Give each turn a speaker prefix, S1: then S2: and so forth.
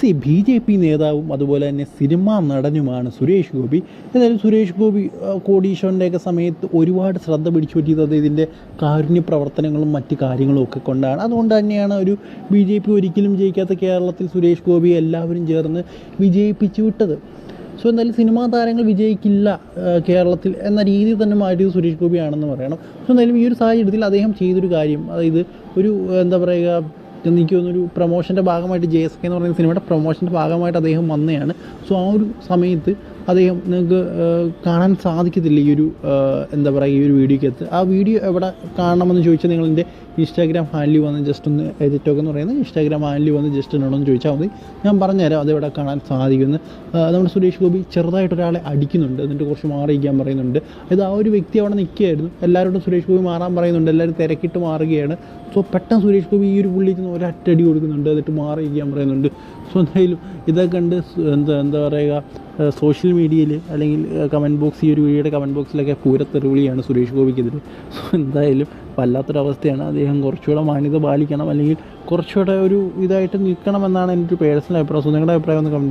S1: C B J P നേതാവും അതുപോലെ തന്നെ സിനിമാ നടനുമാണ് സുരേഷ് ഗോപി. എന്തായാലും സുരേഷ് ഗോപി കോടീശ്വരന്റെയൊക്കെ സമയത്ത് ഒരുപാട് ശ്രദ്ധ പിടിച്ചു പറ്റിയത് ഇതിന്റെ കാരുണ്യ പ്രവർത്തനങ്ങളും മറ്റ് കാര്യങ്ങളും ഒക്കെ കൊണ്ടാണ്. അതുകൊണ്ട് തന്നെയാണ് ഒരു ബി ജെ പി ഒരിക്കലും ജയിക്കാത്ത കേരളത്തിൽ സുരേഷ് ഗോപി എല്ലാവരും ചേർന്ന് വിജയിപ്പിച്ചു വിട്ടത്. സോ എന്തായാലും സിനിമാ താരങ്ങൾ വിജയിക്കില്ല കേരളത്തിൽ എന്ന രീതിയിൽ തന്നെ മാറ്റിയത് സുരേഷ് ഗോപിയാണെന്ന് പറയണം. സോ എന്തായാലും ഈ ഒരു സാഹചര്യത്തിൽ അദ്ദേഹം ചെയ്തൊരു കാര്യം അതായത് ഒരു എന്താ പറയുക എനിക്ക് തോന്നുന്നൊരു പ്രൊമോഷന്റെ ഭാഗമായിട്ട് ജെ എസ് കെ എന്ന് പറയുന്ന സിനിമയുടെ പ്രൊമോഷന്റെ ഭാഗമായിട്ട് അദ്ദേഹം വന്നതാണ് സോ ആ ഒരു സമയത്ത് അദ്ദേഹം നിങ്ങൾക്ക് കാണാൻ സാധിക്കത്തില്ല ഈ ഒരു എന്താ പറയുക ഈ ഒരു വീഡിയോക്കകത്ത്. ആ വീഡിയോ എവിടെ കാണണമെന്ന് ചോദിച്ചാൽ നിങ്ങൾ എന്റെ ഇൻസ്റ്റാഗ്രാം ഹാൻഡിൽ വന്ന് ജസ്റ്റ് ഒന്ന് എഡിറ്റോക്ക് എന്ന് പറയുന്നത് ഇൻസ്റ്റാഗ്രാം ഹാൻഡിൽ വന്ന് ജസ്റ്റ് ഉണ്ടോയെന്ന് ചോദിച്ചാൽ മതി. ഞാൻ പറഞ്ഞുതരാം അതെവിടെ കാണാൻ സാധിക്കുമെന്ന്. നമ്മുടെ സുരേഷ് ഗോപി ചെറുതായിട്ട് ഒരാളെ അടിക്കുന്നുണ്ട്. എന്നിട്ട് കുറച്ച് മാറിയിരിക്കാൻ പറയുന്നുണ്ട്. ഇത് ആ ഒരു വ്യക്തി അവിടെ നിൽക്കുകയായിരുന്നു. എല്ലാവരോടും സുരേഷ് ഗോപി മാറാൻ പറയുന്നുണ്ട്. എല്ലാവരും തിരക്കിട്ട് മാറുകയാണ്. സോ പെട്ടെന്ന് സുരേഷ് ഗോപി ഈ ഒരു പുള്ളിക്ക് ഒരറ്റടി കൊടുക്കുന്നുണ്ട്. എന്നിട്ട് മാറിയിരിക്കാൻ പറയുന്നുണ്ട്. സോ എന്തായാലും ഇതൊക്കെ കണ്ട് എന്താ എന്താ പറയുക സോഷ്യൽ മീഡിയയിൽ അല്ലെങ്കിൽ കമന്റ് ബോക്സ് ഈ ഒരു വീഡിയോയുടെ കമന്റ് ബോക്സിലൊക്കെ പൂരത്തെറിവിളിയാണ് സുരേഷ് ഗോപിക്കെതിരെ. സോ എന്തായാലും വല്ലാത്തൊരവസ്ഥയാണ്. അദ്ദേഹം കുറച്ചുകൂടെ മാന്യത പാലിക്കണം. അല്ലെങ്കിൽ കുറച്ചുകൂടെ ഒരു ഇതായിട്ട് നിൽക്കണം എന്നാണ് എന്റെ ഒരു പേഴ്സണൽ അഭിപ്രായം. സോ നിങ്ങളുടെ അഭിപ്രായം ഒന്ന് കമന്റ്